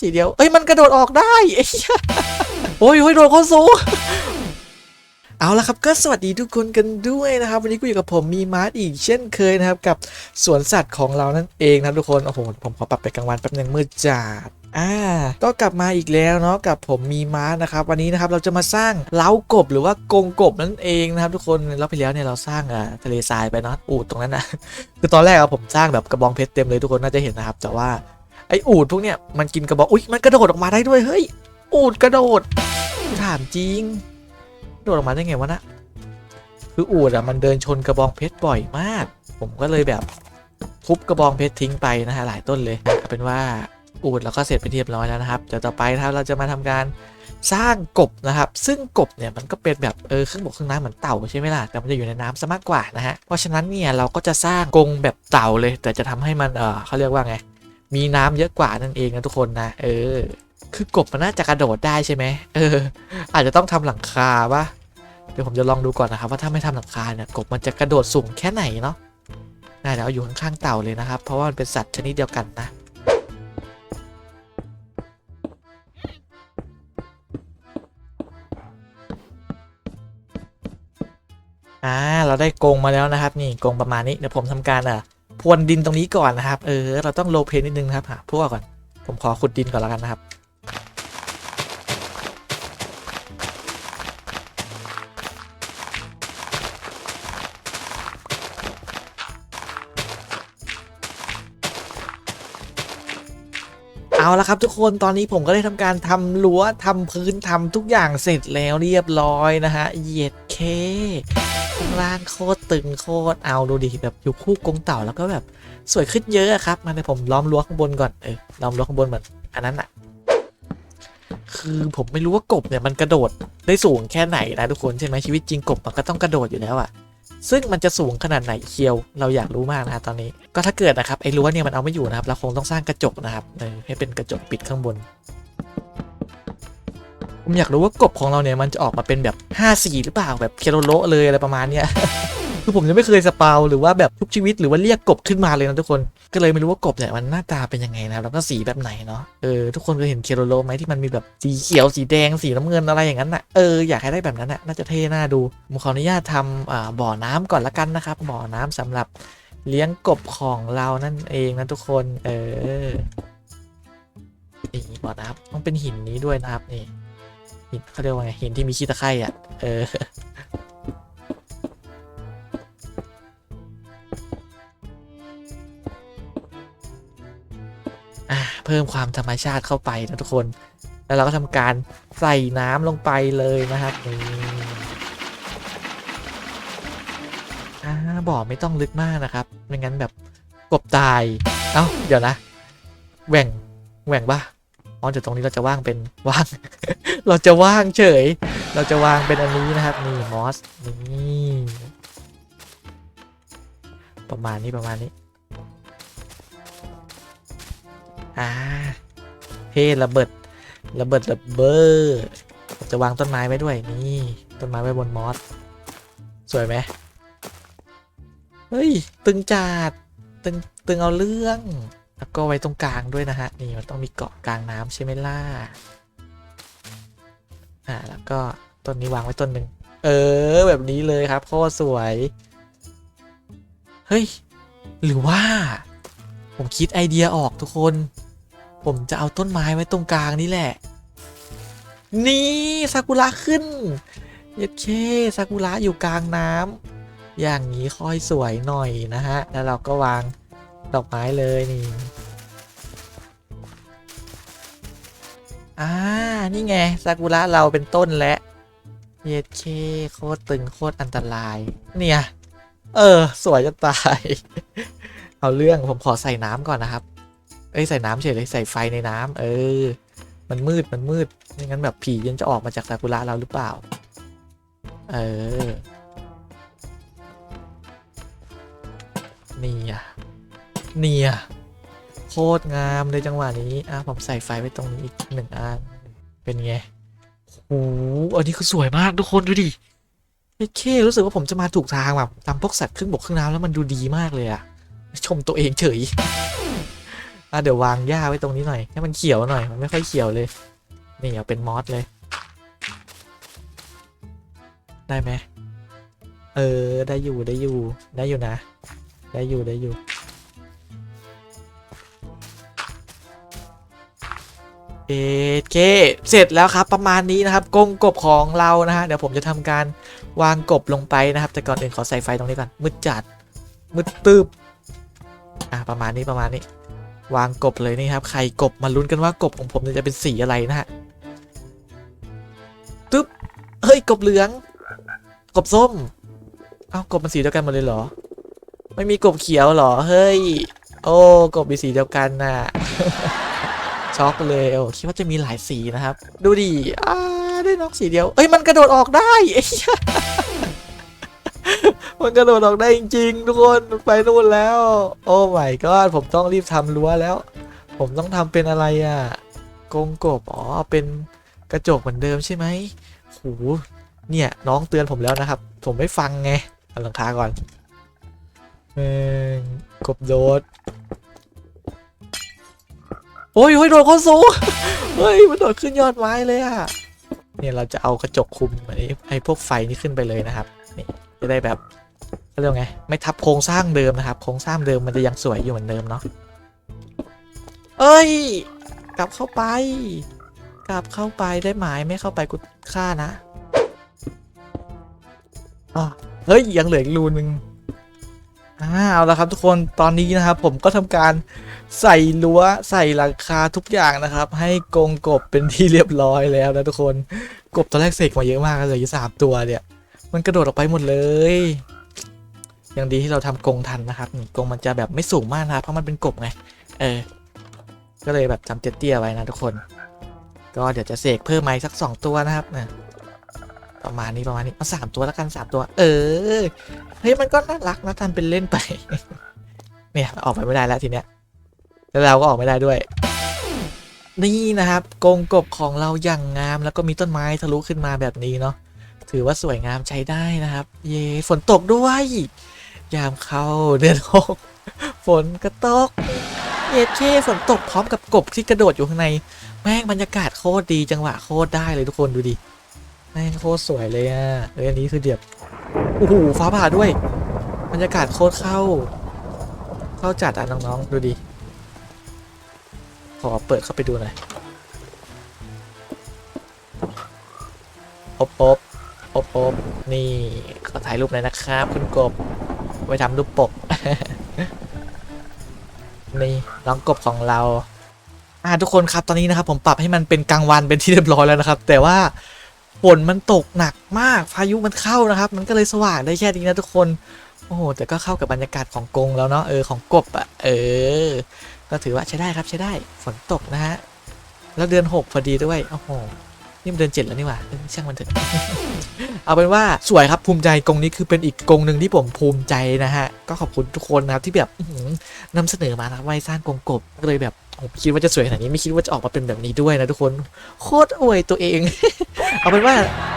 ทีเดียว เอ้ยมันกระโดดออกได้ไอ้เหี้ยโอ้ยโอ้ยโดดโคนสูงเอาละครับก็สวัสดีทุกคนกันด้วยนะครับ วันนี้กูอยู่กับผมมีมาร์ทอีกเช่นเคยนะครับ กับสวนสัตว์ของเรานั่นเองนะทุกคน โอ้โห ผมขอปรับไปกลางวันแป๊บนึงมืดจัดอ่าก็กลับมาอีกแล้วเนาะกับผมมีมาร์ทนะครับ วันนี้นะครับเราจะมาสร้างเล้ากบหรือว่ากงกบนั่นเองนะครับ ทุกคนแล้วไปแล้วเนี่ยเราสร้างอ่าทะเลทรายไปเนาะอูดตรงนั้นนะคือตอนแรกอะผมสร้างแบบกระบองเพชรเต็มเลยทุกคนน่าจะเห็นนะครับ แต่ว่า ไอ้อูดพวกเนี้ยมันกินกระบองอุ้ยมันกระโดดออกมาได้ด้วยเฮ้ยอูดกระโดดถามจริงโดดออกมาได้ไงวะนะคืออูดอะมันเดินชนกระบองเพชรบ่อยมาก ผมก็เลยแบบทุบกระบองเพชรทิ้งไปนะฮะหลายต้นเลยเอาเป็นว่าอูดเราก็เสร็จไปเรียบร้อยแล้วนะครับเดี๋ยวต่อไปครับเราจะมาทำการสร้างกบนะครับ ซึ่งกบเนี่ยมันก็เป็นแบบเออครึ่องบกเครึ่องน้ำเหมือนเต่าใช่ไหมล่ะแต่มันจะอยู่ในน้ำซะมากกว่านะฮะเพราะฉะนั้นเนี่ยเราก็จะสร้างกรงแบบเต่าเลย แต่จะทำให้มันเออเขาเรียกว่าไง มีน้ำเยอะกว่านั่นเองนะทุกคนนะเออ คือกบมันน่าจะกระโดดได้ใช่ไหมเออ อาจจะต้องทำหลังคาปะเดี๋ยวผมจะลองดูก่อนนะครับ ว่าถ้าไม่ทำหลังคาเนี่ยกบมันจะกระโดดสูงแค่ไหนเนาะน่าเดี๋ยวเอาอยู่ข้างๆเต่าเลยนะครับ เพราะว่ามันเป็นสัตว์ชนิดเดียวกันนะอ่าเราได้กงมาแล้วนะครับ นี่กงประมาณนี้เดี๋ยวผมทำการอะ พรวนดินตรงนี้ก่อนนะครับ เออ เราต้องโลเพนนิดนึงนะครับหาพวกก่อน ผมขอขุดดินก่อนแล้วกันนะครับเอาละครับทุกคนตอนนี้ผมก็ได้ทำการทำรั้วทำพื้นทำทุกอย่างเสร็จแล้วเรียบร้อยนะฮะเย็ดเค ข้างล่างโคตรตึงโคตรเอาดูดิแบบอยู่คู่กงเต่าแล้วก็แบบสวยขึ้นเยอะอะครับมาเดี๋ยวผมล้อมรั้วข้างบนก่อนเออล้อมรั้วข้างบนเหมือนอันนั้นอะคือผมไม่รู้ว่ากบเนี่ยมันกระโดดได้สูงแค่ไหนนะทุกคนใช่ไหมชีวิตจริงกบมันก็ต้องกระโดดอยู่แล้วอะซึ่งมันจะสูงขนาดไหนเคียว เราอยากรู้มากนะตอนนี้ ก็ถ้าเกิดนะครับไอ้รั้วเนี่ยมันเอาไม่อยู่นะครับเราคงต้องสร้างกระจกนะครับให้เป็นกระจกปิดข้างบน ผมอยากรู้ว่ากบของเราเนี่ยมันจะออกมาเป็นแบบ5 4หรือเปล่าแบบเคโรโลเลยอะไรประมาณเนี้ยคือผมยังไม่เคยสปาวหรือว่าแบบทุกชีวิตหรือว่าเรียกกบขึ้นมาเลยนะทุกคนก็เลยไม่รู้ว่ากบเนี่ยมันหน้าตาเป็นยังไงนะครับแล้วก็สีแบบไหนเนาะเออทุกคนเคยเห็นเคโรโลไหมที่มันมีแบบสีเขียวสีแดงสีน้ำเงินอะไรอย่างนั้นน่ะเอออยากให้ได้แบบนั้นน่ะน่าจะเท่น่าดูผมขออนุญาตทำอ่าบ่อน้ำก่อนละกันนะครับบ่อน้ำสำหรับเลี้ยงกบของเรานั่นเองนะทุกคนเออนี่บ่อน้ำต้องเป็นหินนี้ด้วยนะครับนี่ หินเขาเรียกว่าไงหินที่มีขี้ตะไคร่อะ เอออะเพิ่มความธรรมชาติเข้าไปนะทุกคน แล้วเราก็ทำการใส่น้ำลงไปเลยนะครับนี่อ่าบ่อไม่ต้องลึกมากนะครับ ไม่งั้นแบบกบตาย เอ้า เดี๋ยวนะแหว่งแหว่งปะ อ๋อเดี๋ยวตรงนี้เราจะว่างเป็นว่าง เราจะว่างเฉย เราจะวางเป็นอันนี้นะครับนี่มอสนี่ประมาณนี้ประมาณนี้อ่าเฮ้ระเบิดระเบิดระเบิดจะวางต้นไม้ไว้ด้วยนี่ต้นไม้ไว้บนมอสสวยไหมเฮ้ย ตึงจัดตึงตึงเอาเรื่อง แล้วก็ไว้ตรงกลางด้วยนะฮะ นี่มันต้องมีเกาะกลางน้ำใช่ไหมล่ะ อ่า แล้วก็ต้นนี้วางไว้ต้นหนึ่ง เออ แบบนี้เลยครับโคตรสวย เฮ้ย หรือว่า ผมคิดไอเดียออกทุกคน ผมจะเอาต้นไม้ไว้ตรงกลางนี่แหละ นี่ซากุระขึ้น เย็ดเคซากุระอยู่กลางน้ำอย่างนี้ค่อยสวยหน่อยนะฮะ แล้วเราก็วาง ดอกไม้เลยนี่ อ่า นี่ไงซากุระเราเป็นต้นและเยดเคโคตรตึงโคตรอันตราย เนี่ย เออ สวยจะตาย เอาเรื่องผมขอใส่น้ำก่อนนะครับ เอ้ย ใส่น้ำเฉยเลย ใส่ไฟในน้ำเออ มันมืดมันมืดไม่งั้นแบบผียังจะออกมาจากซากุระเราหรือเปล่า เออ นี่อะ เนี่อะโคตรงามเลยจังหวะนี้อะผมใส่ไฟไว้ตรงนี้อีกหนึ่งอันเป็นไงโอ้โหอันนี้คือสวยมากทุกคนดูดิเฮ้ยเครู้สึกว่าผมจะมาถูกทางแบบทำพวกสัตว์ครึ่งบกครึ่งน้ำแล้วมันดูดีมากเลยอะชมตัวเองเฉยอะเดี๋ยววางหญ้าไว้ตรงนี้หน่อยให้มันเขียวหน่อยมันไม่ค่อยเขียวเลย นี่เอาเป็นมอสเลย ได้ไหมเออได้อยู่ได้อยู่ได้อยู่นะ ได้อยู่ได้อยู่ เอเคเสร็จแล้วครับประมาณนี้นะครับกงกบของเรานะฮะเดี๋ยวผมจะทำการวางกบลงไปนะครับ แต่ก่อนอื่นขอใส่ไฟตรงนี้ก่อนมืดจัดมืดตึบอะประมาณนี้ประมาณนี้ วางกบเลยนี่ครับไข่กบมาลุ้นกันว่ากบของผมจะเป็นสีอะไรนะฮะตึ๊บเฮ้ยกบเหลือง กบส้มเอ้ากบมันสีเดียวกันหมดเลยเหรอ ไม่มีกบเขียวเหรอเฮ้ย โอ้กบมีสีเดียวกันน่ะ ช็อกเลยโอ้คิดว่าจะมีหลายสีนะครับ ดูดิอ่าได้นกสีเดียว เอ้ยมันกระโดดออกได้เอ้มันกระโดดออกได้จริงๆทุกคนไปนู่นแล้ว โอ้ my god ผมต้องรีบทำรั้วแล้ว ผมต้องทำเป็นอะไรอะกรงกบอ๋อเป็นกระจกเหมือนเดิมใช่ไหมโหเนี่ยน้องเตือนผมแล้วนะครับ ผมไม่ฟังไงเอาหลังคาก่อนเออกบโดด โอ้ยโอ้ยโดดเข้าสูงเฮ้ยมันโดดขึ้นยอดไม้เลยอะเนี่ยเราจะเอากระจกคุมไอ้ไอ้พวกไฟนี่ขึ้นไปเลยนะครับนี่จะได้แบบเรียกไงไม่ทับโครงสร้างเดิมนะครับ โครงสร้างเดิมมันจะยังสวยอยู่เหมือนเดิมเนาะเอ้ย กลับเข้าไป กลับเข้าไปได้หมายไม่เข้าไปกูฆ่านะอะเฮ้ยยังเหลืออีกรูนึง อ่าเอาละครับทุกคนตอนนี้นะครับผมก็ทำการใส่รั้วใส่หลังคาทุกอย่างนะครับ ให้กรงกบเป็นที่เรียบร้อยแล้วนะทุกคนกบตอนแรกเสกมาเยอะมากเลยอยู่สามตัวเนี่ยมันกระโดดออกไปหมดเลยยังดีที่เราทำกรงทันนะครับกรงมันจะแบบไม่สูงมากนะเพราะมันเป็นกบไงเออก็เลยแบบจำเตี้ยๆไว้นะทุกคน ก็เดี๋ยวจะเสกเพิ่มไม้สักสองตัวนะครับนะ ประมาณนี้ประมาณนี้เอาสามตัวแล้วกันสามตัว เออเฮ้ยมันก็น่ารักนะทำเป็นเล่นไป เนี่ยออกไปไม่ได้แล้วทีเนี้ยแล้วเราก็ออกไม่ได้ด้วย นี่นะครับกรงกบของเราอย่างงามแล้วก็มีต้นไม้ทะลุขึ้นมาแบบนี้เนาะถือว่าสวยงามใช้ได้นะครับ เย่ฝนตกด้วย ยามเข้าเดือนหกฝนก็ตกเย็ดเช่ฝนตกพร้อมกับกบที่กระโดดอยู่ข้างใน แม่งบรรยากาศโคตรดีจังหวะโคตรได้เลยทุกคนดูดิ แม่งโคตรสวยเลยอะเอ้ยอันนี้คือเดียบโอ้โหฟ้าผ่าด้วยบรรยากาศโคตรเข้า เข้าจัดอะน้องๆดูดิขอเปิดเข้าไปดูหน่อยอบอบอบอบนี่ขอถ่ายรูปหน่อยนะครับ คุณกบ ไว้ทำรูปปก นี่น้องกบของเรา อ่าทุกคนครับตอนนี้นะครับ ผมปรับให้มันเป็นกลางวันเป็นที่เรียบร้อยแล้วนะครับ แต่ว่า ฝนมันตกหนักมากพายุมันเข้านะครับ มันก็เลยสว่างได้แค่นี้นะทุกคนโอ้โหแต่ก็เข้ากับบรรยากาศของกรงแล้วเนาะเออของกบอะ่ะเออ ก็ถือว่าใช้ได้ครับใช้ได้ฝนตกนะฮะแล้วเดือนหกพอดีด้วยโอ้โห นี่มันเดือนเจ็ดแล้วนี่หว่าช่างมันเถอะเอาเป็นว่าสวยครับภูมิใจกองนี้คือเป็นอีกกองหนึ่งที่ผมภูมิใจนะฮะ ก็ขอบคุณทุกคนนะครับที่แบบอื้อหือนำเสนอมานะไว้สร้างกองกบก็เลยแบบผมคิดว่าจะสวยขนาดนี้ไม่คิดว่าจะออกมาเป็นแบบนี้ด้วยนะทุกคน โคตรอวยตัวเอง เอาเป็นว่า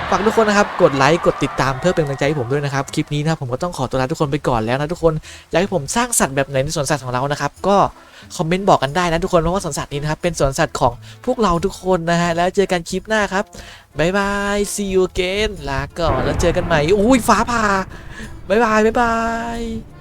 ฝากทุกคนนะครับกดไลค์กดติดตามเพื่อเป็นกำลังใจให้ผมด้วยนะครับคลิปนี้นะครับผมก็ต้องขอตัวลาทุกคนไปก่อนแล้วนะทุกคนอยากให้ผมสร้างสัตว์แบบไหนในสวนสัตว์ของเรานะครับก็คอมเมนต์บอกกันได้นะทุกคนเพราะว่าสวนสัตว์นี้นะครับเป็นสวนสัตว์ของพวกเราทุกคนนะฮะแล้วเจอกันคลิปหน้าครับบายบาย see you again ลาก่อนแล้วเจอกันใหม่อุ้ยฟ้าผ่าบายบายบายบาย